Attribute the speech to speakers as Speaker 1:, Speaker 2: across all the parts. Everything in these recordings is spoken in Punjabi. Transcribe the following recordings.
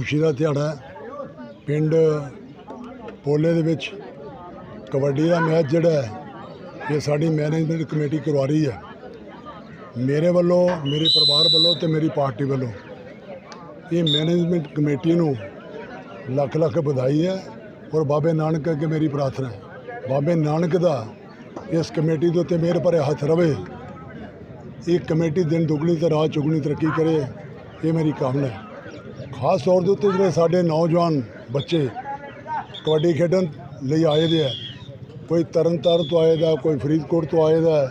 Speaker 1: ਖੁਸ਼ੀ ਦਾ ਦਿਹਾੜਾ ਪਿੰਡ ਪੋਲੇ ਦੇ ਵਿੱਚ ਕਬੱਡੀ ਦਾ ਮੈਚ ਜਿਹੜਾ ਹੈ, ਇਹ ਸਾਡੀ ਮੈਨੇਜਮੈਂਟ ਕਮੇਟੀ ਕਰਵਾ ਰਹੀ ਹੈ। ਮੇਰੇ ਵੱਲੋਂ, ਮੇਰੇ ਪਰਿਵਾਰ ਵੱਲੋਂ ਤੇ ਮੇਰੀ ਪਾਰਟੀ ਵੱਲੋਂ ਇਹ ਮੈਨੇਜਮੈਂਟ ਕਮੇਟੀ ਨੂੰ ਲੱਖ ਲੱਖ ਵਧਾਈ ਹੈ ਔਰ ਬਾਬੇ ਨਾਨਕ ਅੱਗੇ ਮੇਰੀ ਪ੍ਰਾਰਥਨਾ ਹੈ। ਬਾਬੇ ਨਾਨਕ ਦਾ ਇਸ ਕਮੇਟੀ ਦੇ ਉੱਤੇ ਮਿਹਰ ਭਰੇ ਹੱਥ ਰਵੇ। ਇਹ ਕਮੇਟੀ ਦਿਨ ਦੁਗਣੀ ਤੇ ਰਾਤ ਚੁਗਣੀ ਤਰੱਕੀ ਕਰੇ, ਇਹ ਮੇਰੀ ਕਾਮਨਾ ਹੈ। ਖਾਸ ਤੌਰ ਦੇ ਉੱਤੇ ਜਿਹੜੇ ਸਾਡੇ ਨੌਜਵਾਨ ਬੱਚੇ ਕਬੱਡੀ ਖੇਡਣ ਲਈ ਆਏ ਦੇ ਆ, ਕੋਈ ਤਰਨਤਾਰਨ ਤੋਂ ਆਏ ਦਾ, ਕੋਈ ਫਰੀਦਕੋਟ ਤੋਂ ਆਏ ਦਾ,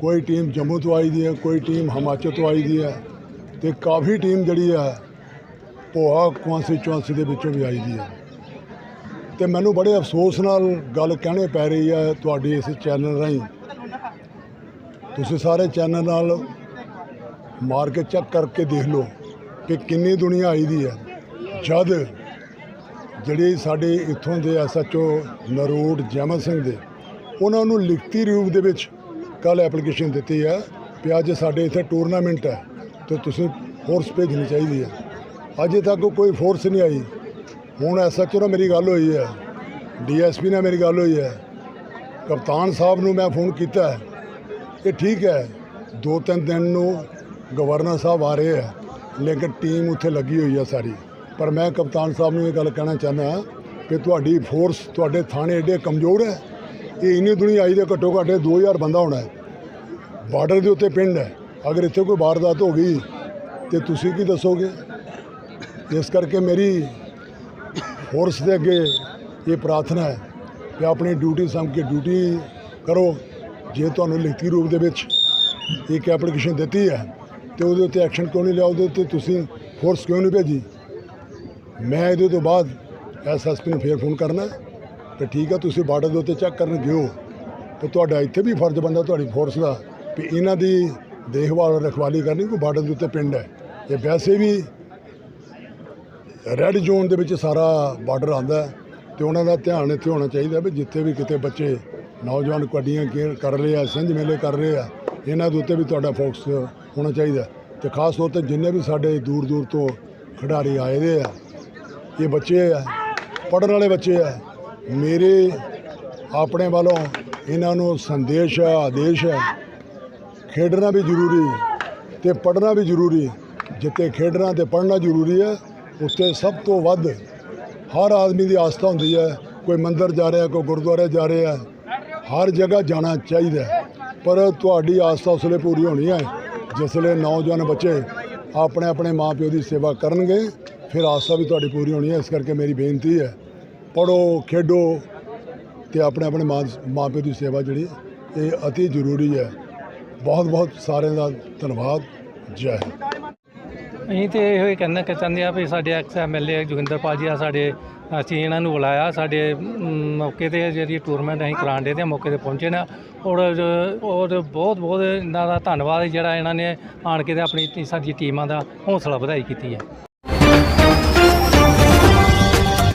Speaker 1: ਕੋਈ ਟੀਮ ਜੰਮੂ ਤੋਂ ਆਈ ਦੀ ਹੈ ਕੋਈ ਟੀਮ ਹਿਮਾਚਲ ਤੋਂ ਆਈ ਦੀ ਹੈ ਤੇ ਕਾਫੀ ਟੀਮ ਜਿਹੜੀ ਹੈ ਭੋਆ ਕੌਂਸਟੀਚੁਐਂਸੀ ਦੇ ਵਿੱਚੋਂ ਵੀ ਆਈ ਦੀ ਹੈ ਤੇ ਮੈਨੂੰ ਬੜੇ ਅਫਸੋਸ ਨਾਲ ਗੱਲ ਕਹਿਣੇ ਪੈ ਰਹੀ ਹੈ ਤੁਹਾਡੇ ਇਸ ਚੈਨਲ ਰਾਹੀਂ। ਤੁਸੀਂ ਸਾਰੇ ਚੈਨਲ ਨਾਲ ਮਾਰ ਕੇ ਚੈੱਕ ਕਰਕੇ ਦੇਖ ਲਓ। ਕਿ ਕਿੰਨੀ ਦੁਨੀਆ ਆਈ ਦੀ ਹੈ। ਜਦ ਜਿਹੜੇ ਸਾਡੇ ਇੱਥੋਂ ਦੇ ਐਸਐਚਓ ਨਰੋਟ ਜੈਮਲ ਸਿੰਘ ਦੇ, ਉਹਨਾਂ ਨੂੰ ਲਿਖਤੀ ਰੂਪ ਦੇ ਵਿੱਚ ਕੱਲ ਐਪਲੀਕੇਸ਼ਨ ਦਿੱਤੀ ਹੈ ਕਿ ਅੱਜ ਸਾਡੇ ਇੱਥੇ ਟੂਰਨਾਮੈਂਟ ਹੈ ਤੇ ਤੁਸੀਂ ਫੋਰਸ ਭੇਜਣੀ ਚਾਹੀਦੀ ਹੈ। ਅਜੇ ਤੱਕ ਕੋਈ ਫੋਰਸ ਨਹੀਂ ਆਈ। ਹੁਣ ਐਸਐਚਓ ਨਾਲ ਮੇਰੀ ਗੱਲ ਹੋਈ ਹੈ ਡੀਐਸਪੀ ਨਾਲ ਮੇਰੀ ਗੱਲ ਹੋਈ ਹੈ। ਕਪਤਾਨ ਸਾਹਿਬ ਨੂੰ ਮੈਂ ਫੋਨ ਕੀਤਾ ਹੈ। ਇਹ ਠੀਕ ਹੈ, ਦੋ ਤਿੰਨ ਦਿਨ ਨੂੰ ਗਵਰਨਰ ਸਾਹਿਬ ਆ ਰਹੇ ਹੈ। ਲੇਕਿਨ ਟੀਮ ਉੱਥੇ ਲੱਗੀ ਹੋਈ ਆ ਸਾਰੀ। ਪਰ ਮੈਂ ਕਪਤਾਨ ਸਾਹਿਬ ਨੂੰ ਇਹ ਗੱਲ ਕਹਿਣਾ ਚਾਹੁੰਦਾ ਕਿ ਤੁਹਾਡੀ ਫੋਰਸ ਤੁਹਾਡੇ ਥਾਣੇ ਏਡੇ ਕਮਜ਼ੋਰ ਹੈ। ਇਹ ਇੰਨੀ ਦੁਨੀਆ ਆਈ ਦੇ ਘੱਟੋ ਘੱਟ 2000 ਬੰਦਾ ਹੋਣਾ ਹੈ। ਬਾਰਡਰ ਦੇ ਉੱਤੇ ਪਿੰਡ ਹੈ। ਅਗਰ ਇੱਥੇ ਕੋਈ ਵਾਰਦਾਤ ਹੋ ਗਈ ਤੇ ਤੁਸੀਂ ਕੀ ਦੱਸੋਗੇ? ਇਸ ਕਰਕੇ ਮੇਰੀ ਫੋਰਸ ਦੇ ਅੱਗੇ ਇਹ ਪ੍ਰਾਰਥਨਾ ਹੈ ਕਿ ਆਪਣੀ ਡਿਊਟੀ ਸਮਝ ਕੇ ਡਿਊਟੀ ਕਰੋ। ਜੇ ਤੁਹਾਨੂੰ ਲਿਖਤੀ ਰੂਪ ਦੇ ਵਿੱਚ ਇੱਕ ਐਪਲੀਕੇਸ਼ਨ ਦਿੱਤੀ ਹੈ ਤੇ ਉਹਦੇ ਉੱਤੇ ਐਕਸ਼ਨ ਕਿਉਂ ਨਹੀਂ ਲਿਆ? ਉਹਦੇ ਉੱਤੇ ਤੁਸੀਂ ਫੋਰਸ ਕਿਉਂ ਨਹੀਂ ਭੇਜੀ? ਮੈਂ ਇਹਦੇ ਤੋਂ ਬਾਅਦ ਐਸਐਸਪੀ ਨੂੰ ਫੇਰ ਫੋਨ ਕਰਨਾ। ਤੇ ਠੀਕ ਆ, ਤੁਸੀਂ ਬਾਰਡਰ ਦੇ ਉੱਤੇ ਚੈੱਕ ਕਰਨ ਗਿਓ ਤੇ ਤੁਹਾਡਾ ਇੱਥੇ ਵੀ ਫਰਜ਼ ਬਣਦਾ, ਤੁਹਾਡੀ ਫੋਰਸ ਦਾ, ਵੀ ਇਹਨਾਂ ਦੀ ਦੇਖਭਾਲ ਰਖਵਾਲੀ ਕਰਨੀ ਕੋਈ ਬਾਰਡਰ ਦੇ ਉੱਤੇ ਪਿੰਡ ਹੈ। ਇਹ ਵੈਸੇ ਵੀ ਰੈੱਡ ਜ਼ੋਨ ਦੇ ਵਿੱਚ ਸਾਰਾ ਬਾਰਡਰ ਆਉਂਦਾ ਹੈ, ਤੇ ਉਹਨਾਂ ਦਾ ਧਿਆਨ ਇੱਥੇ ਹੋਣਾ ਚਾਹੀਦਾ ਵੀ ਜਿੱਥੇ ਵੀ ਕਿਤੇ ਬੱਚੇ ਨੌਜਵਾਨ ਕਬੱਡੀਆਂ ਕੇਅਰ ਕਰ ਰਹੇ ਆ ਸਿੰਝ ਮੇਲੇ ਕਰ ਰਹੇ ਆ, ਇਹਨਾਂ ਦੇ ਉੱਤੇ ਵੀ ਤੁਹਾਡਾ ਫੋਕਸ ਹੋਣਾ ਚਾਹੀਦਾ ਤੇ ਖਾਸ ਤੌਰ ਤੇ ਜਿੰਨੇ ਵੀ ਸਾਡੇ ਦੂਰ ਦੂਰ ਤੋਂ ਖਿਡਾਰੀ ਆਏ ਦੇ ਆ, ਇਹ ਬੱਚੇ ਆ, ਪੜ੍ਹਨ ਵਾਲੇ ਬੱਚੇ ਆ, ਮੇਰੇ ਆਪਣੇ ਵੱਲੋਂ ਇਹਨਾਂ ਨੂੰ ਸੰਦੇਸ਼ ਹੈ ਆਦੇਸ਼ ਹੈ ਖੇਡਣਾ ਵੀ ਜ਼ਰੂਰੀ, ਤੇ ਪੜ੍ਹਨਾ ਵੀ ਜ਼ਰੂਰੀ, ਜਿੱਥੇ ਖੇਡਣਾ ਤੇ ਪੜ੍ਹਨਾ ਜ਼ਰੂਰੀ ਹੈ ਉੱਥੇ ਸਭ ਤੋਂ ਵੱਧ ਹਰ ਆਦਮੀ ਦੀ ਆਸਥਾ ਹੁੰਦੀ ਹੈ ਕੋਈ ਮੰਦਿਰ ਜਾ ਰਿਹਾ, ਕੋਈ ਗੁਰਦੁਆਰੇ ਜਾ ਰਿਹਾ ਹਰ ਜਗ੍ਹਾ ਜਾਣਾ ਚਾਹੀਦਾ ਪਰ ਤੁਹਾਡੀ ਆਸਥਾ ਉਸ ਵੇਲੇ ਪੂਰੀ ਹੋਣੀ ਹੈ ਜਿਸ ਵੇਲੇ ਨੌਜਵਾਨ ਬੱਚੇ ਆਪਣੇ ਆਪਣੇ ਮਾਪਿਓ ਦੀ ਸੇਵਾ ਕਰਨਗੇ, ਫਿਰ ਆਸਥਾ ਵੀ ਤੁਹਾਡੀ ਪੂਰੀ ਹੋਣੀ ਹੈ। ਇਸ ਕਰਕੇ ਮੇਰੀ ਬੇਨਤੀ ਹੈ ਪੜੋ ਖੇਡੋ ਤੇ ਆਪਣੇ ਆਪਣੇ ਮਾਂ ਮਾਪਿਓ ਦੀ ਸੇਵਾ ਜਿਹੜੀ, ਇਹ ਅਤੀ ਜ਼ਰੂਰੀ ਹੈ। ਬਹੁਤ ਬਹੁਤ ਸਾਰਿਆਂ ਦਾ ਧੰਨਵਾਦ। ਜੈ ਹਿੰਦ।
Speaker 2: ਅਸੀਂ ਤੇ ਇਹੋ ਹੀ ਕਹਿਣਾ ਕਿ ਚਾਹੁੰਦੇ ਆ ਵੀ ਸਾਡੇ ਐਕਸ ਐਮਐਲਏ ਜੋਗਿੰਦਰਪਾਲ ਜੀ ਆ, ਸਾਡੇ ਅਸੀਂ ਇਹਨਾਂ ਨੂੰ ਬੁਲਾਇਆ, ਸਾਡੇ ਮੌਕੇ ਤੇ ਜਿਹੜੀ ਟੂਰਨਾਮੈਂਟ ਅਸੀਂ ਕਰਾਉਣ ਦੇ ਤੇ ਮੌਕੇ ਤੇ ਪਹੁੰਚੇ ਨੇ। ਔਰ ਔਰ ਬਹੁਤ ਬਹੁਤ ਇਹਨਾਂ ਦਾ ਧੰਨਵਾਦ ਜਿਹੜਾ ਇਹਨਾਂ ਨੇ ਆਣ ਕੇ ਤੇ ਆਪਣੀ, ਸਾਡੀ ਟੀਮਾਂ ਦਾ ਹੌਸਲਾ ਵਧਾਈ ਕੀਤੀ ਹੈ।